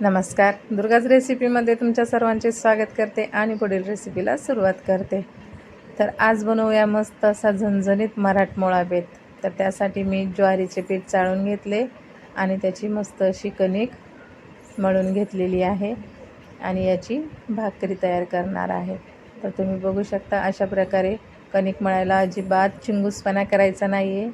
नमस्कार. दुर्गाज रेसिपीमध्ये तुमच्या सर्वांचे स्वागत करते आणि पुढील रेसिपीला सुरुवात करते. तर आज बनवूया मस्त असा झणझणीत मराठमोळा बेत. तर त्यासाठी मी ज्वारीचे पीठ चाळून घेतले आणि त्याची मस्त अशी कणिक मळून घेतलेली आहे आणि याची भाकरी तयार करणार आहे. तर तुम्ही बघू शकता अशा प्रकारे कणिक मळायला अजिबात चिंगूसपणा करायचा नाही आहे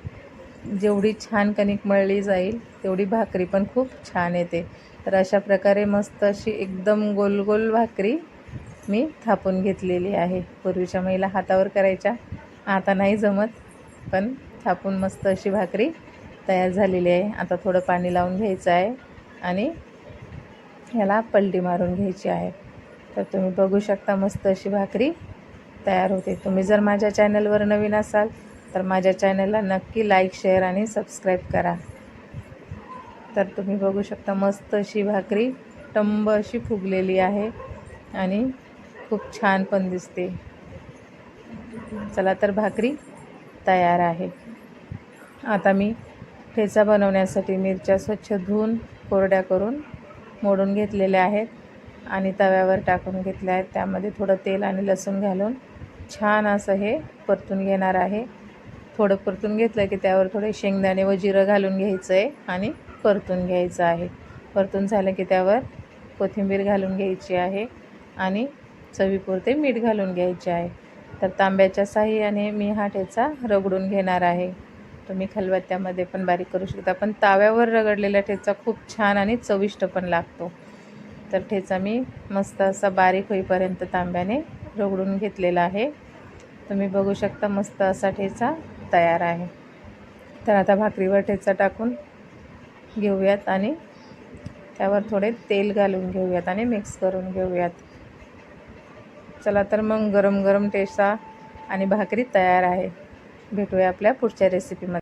जेवढी छान कणिक मळली जाईल तेवढी भाकरी पण खूप छान येते. तर अशा प्रकारे मस्त अशी एकदम गोल गोल भाकरी मी थापून घेतलेली आहे. पूर्वीच्या महिला हातावर करायच्या आता नाही जमत पण थापून मस्त अशी भाकरी तयार झालेली आहे. आता थोडं पाणी लावून घ्यायचं आहे आणि ह्याला पलटी मारून घ्यायची आहे. तर तुम्ही बघू शकता मस्त अशी भाकरी तयार होते. तुम्ही जर माझ्या चॅनलवर नवीन असाल तर माझ्या चॅनलला नक्की लाईक शेअर आणि सबस्क्राईब करा. तर तुम्ही बघू शकता मस्त अशी भाकरी टंब अशी फुगलेली आहे आणि खूप छान पण दिसते. चला तर भाकरी तयार आहे. आता मी ठेचा बनवण्यासाठी मिरच्या स्वच्छ धुवून कोरड्या करून मोडून घेतलेल्या आहेत आणि तव्यावर टाकून घेतल्या आहेत. त्यामध्ये थोडं तेल आणि लसूण घालून छान असं हे परतून घेणार आहे. थोडं परतून घेतलं की त्यावर थोडे शेंगदाणे व जिरं घालून घ्यायचं आहे आणि परतून घ्यायचं आहे. परतून झालं की त्यावर कोथिंबीर घालून घ्यायची आहे आणि चवीपुरते मीठ घालून घ्यायचे आहे. तर तांब्याच्या साह्याने मी हा ठेचा रगडून घेणार आहे. तुम्ही खलबत्त्यामध्ये पण बारीक करू शकता पण ताव्यावर रगडलेला ठेचा खूप छान आणि चविष्ट पण लागतो. तर ठेचा मी मस्त असा बारीक होईपर्यंत तांब्याने रगडून घेतलेला आहे. तुम्ही बघू शकता मस्त असा ठेचा तयार आहे. तर आता भाकरीवर ठेचा टाकून घेऊयात आणि त्यावर थोडे तेल घालून घेऊयात आणि मिक्स करून घेऊयात. चला तर मग गरम गरम ठेचा आणि भाकरी तयार आहे. भेटूया आपल्या पुढच्या रेसिपीमध्ये